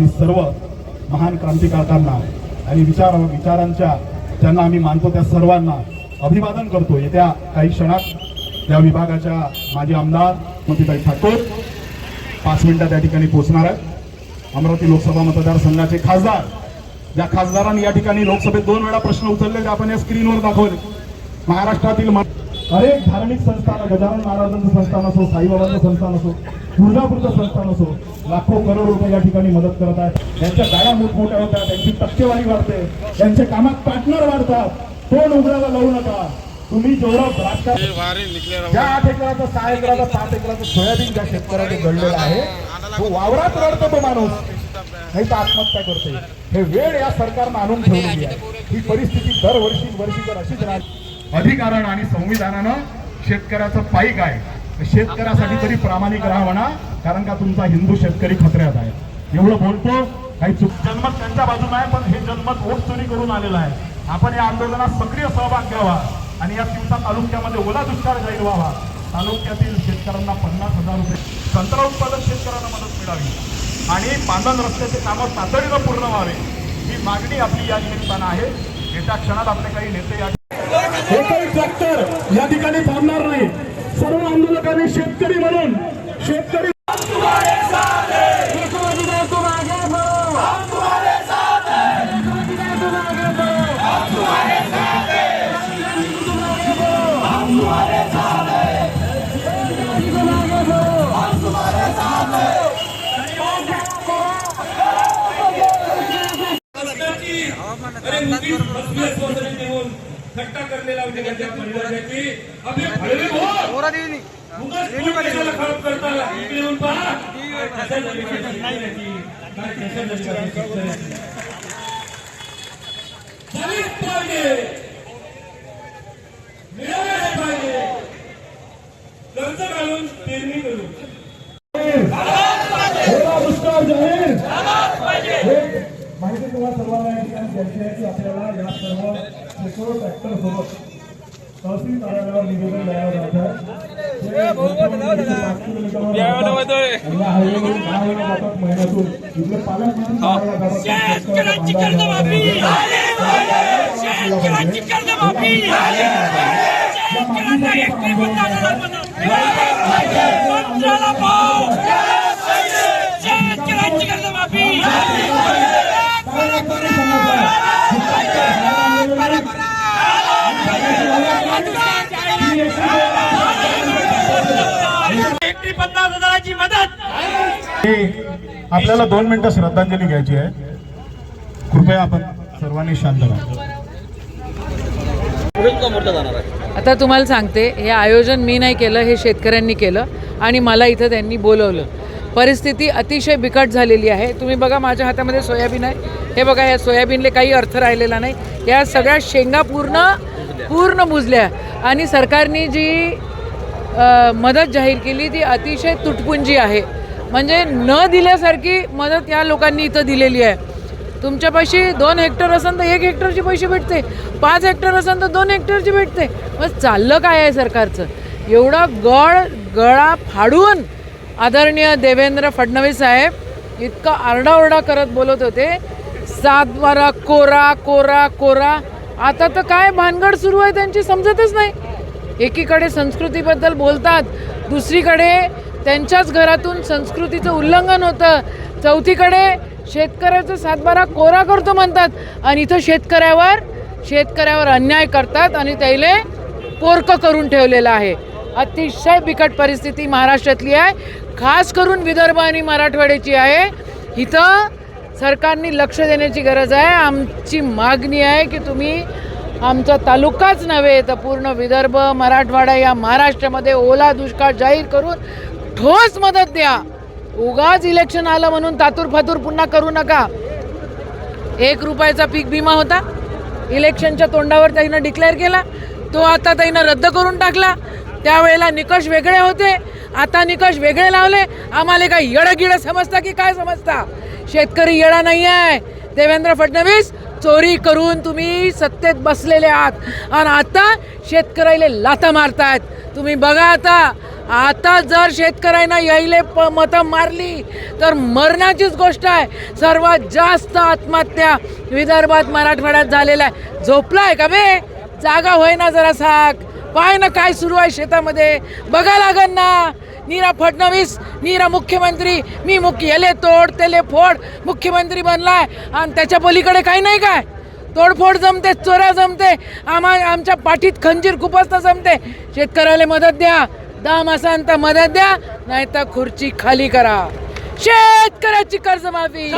आणि सर्व महान क्रांतिकारकांना आणि विचार विचारांच्या ज्यांना आम्ही मानतो त्या सर्वांना अभिवादन करतो. येत्या काही क्षणात त्या विभागाच्या माजी आमदार मोतीबाई ठाकूर पाच मिनिटात त्या ठिकाणी पोहोचणार आहेत. अमरावती लोकसभा मतदारसंघाचे खासदार ज्या खासदारांनी या ठिकाणी लोकसभेत दोन वेळा प्रश्न उचलले ते आपण या स्क्रीनवर दाखवले. महाराष्ट्रातील अनेक धार्मिक संस्थान गजानन महाराजांचं संस्थान असो साईबाबांचं संस्थान असो तुळजापूरचं संस्थान असो लाखो करोड रुपये या ठिकाणी मदत करत आहेत. त्यांच्या गाड्या मोठमोठ्या होतात त्यांची टक्केवारी वाढते त्यांचे कामात पार्टनर वाढतात. तोंड उघडायला लावू नका. तुम्ही जेवढं राजकारण ज्या आठ एकराचं सहा एकराचं सात एकराचं सोयाबीन ज्या शेतकऱ्याने घडलेलं आहे तो वावरात रडतो तो माणूस. नाही तर आत्महत्या करते हे वेळ या सरकारनं आणून ठेवलेली आहे. ही परिस्थिती दरवर्षी वर्षी जर अशीच राहिली अधिकारण आणि संविधानानं शेतकऱ्याचं पाईक आहे. शेतकऱ्यासाठी तरी प्रामाणिक राहा म्हणा कारण का तुमचा हिंदू शेतकरी खतऱ्यात आहे. एवढं बोलतो काही चुक जनमत त्यांच्या बाजूला आहे पण हे जनमत वोट चोरी करून आलेलं आहे. आपण या आंदोलनात सक्रिय सहभाग घ्यावा आणि या दिवसात तालुक्यामध्ये ओला दुष्काळ जाहीर व्हावा. तालुक्यातील शेतकऱ्यांना पन्नास हजार रुपये संत्रा उत्पादक शेतकऱ्यांना मदत मिळावी आणि बांधण रस्त्याचे कामं तातडीनं पूर्ण व्हावे. ही मागणी आपली या निमित्तानं आहे. येत्या क्षणात आपले काही नेते या एकही ट्रॅक्टर या ठिकाणी थांबणार नाही. सर्व आंदोलकांनी शेतकरी म्हणून शेतकरी अरे उनकी मजबूत सोचने के वो खट्टा करने लावते का त्या परिवाराची अबे भडवे हो उगाच कोण कशाला खराब करता इकडे येऊन पहा. पाहिजे. झालीच मिळाले पाहिजे. कर्ज घालून पेरणी करू. ओला दुष्काळ जाहीर हे माहिती तुम्हाला सर्वांना या ठिकाणी आपल्याला या सर्व शेकडो ट्रॅक्टर सोबत तहसील कार्यालयावर निवेदन द्यावं लागतं हे वरच्या पाच आपल्याला दोन मिनिटं श्रद्धांजली घ्यायची आहे. कृपया आपण सर्वांनी शांत राहा. आता तुम्हाला सांगते हे आयोजन मी नाही केलं हे शेतकऱ्यांनी केलं आणि मला इथं त्यांनी बोलवलं. परिस्थिती अतिशय बिकट झालेली आहे. तुम्ही बघा माझ्या हातामध्ये सोयाबीन आहे. हे बघा या सोयाबीनले काही अर्थ राहिलेला नाही. या सगळ्या शेंगा पूर्ण पूर्ण बुजल्या आणि सरकारने जी मदत जाहीर केली ती अतिशय तुटपुंजी आहे. म्हणजे न दिल्यासारखी मदत या लोकांनी इथं दिलेली आहे. तुमच्यापाशी दोन हेक्टर असेल तर एक हेक्टरचे पैसे भेटते. पाच हेक्टर असेल तर दोन हेक्टरचे भेटते. मग चाललं काय आहे सरकारचं? एवढा गळ गळा फाडून आदरणीय देवेंद्र फडणवीस साहेब इतका आरडाओरडा करत बोलत होते. सातवारा कोरा कोरा कोरा. आता तर काय भानगड सुरू आहे त्यांची समजतच नाही. एकीकडे संस्कृतीबद्दल बोलतात दुसरीकडे त्यांच्याच घरातून संस्कृतीचं उल्लंघन होतं. चौथीकडे शेतकऱ्याचा सातबारा कोरा करतो म्हणतात. आणि इथं शेतकऱ्यावर शेतकऱ्यावर अन्याय करतात आणि त्याले पोरकं करून ठेवलेलं आहे. अतिशय बिकट परिस्थिती महाराष्ट्रातली आहे. खास करून विदर्भ आणि मराठवाड्याची आहे. इथं सरकारने लक्ष देण्याची गरज आहे. आमची मागणी आहे की तुम्ही आमचा तालुकाच नव्हे तर पूर्ण विदर्भ मराठवाडा या महाराष्ट्रामध्ये ओला दुष्काळ जाहीर करून ठोस मदत द्या. उगाच इलेक्शन आलं म्हणून तातूर फातूर पुन्हा करू नका. एक रुपयाचा पीक विमा होता. इलेक्शनच्या तोंडावर त्यानं डिक्लेअर केला. तो आता त्यानं रद्द करून टाकला. त्यावेळेला निकष वेगळे होते. आता निकष वेगळे लावले. आम्हाला काय येडं गिडं समजता की काय समजता? शेतकरी येडा नाही आहे देवेंद्र फडणवीस चोरी करून तुम्ही सत्तेत बसलेले आहात. आणि आता शेतकऱ्याला लाथा मारतायत. तुम्ही बघा आता. आता जर शेतकऱ्यांना यायले प मतं मारली तर मरणाचीच गोष्ट आहे. सर्वात जास्त आत्महत्या विदर्भात मराठवाड्यात झालेल्या आहे. झोपला आहे का बे? जागा होय ना जरा साक. पाय ना काय सुरू आहे शेतामध्ये. बघा लागन ना. नीरा फडणवीस नीरा मुख्यमंत्री. मी मुख्य याले तोड त्याले फोड. मुख्यमंत्री बनलाय. आणि त्याच्या पलीकडे काही नाही काय? तोडफोड जमते चोऱ्या जमते. आम्हा आमच्या पाठीत खंजीर खुपसता जमते. शेतकऱ्याला मदत द्या. दाम असाल तर मदत द्या नाही तर खुर्ची खाली करा. शेतकऱ्याची कर्जमाफी.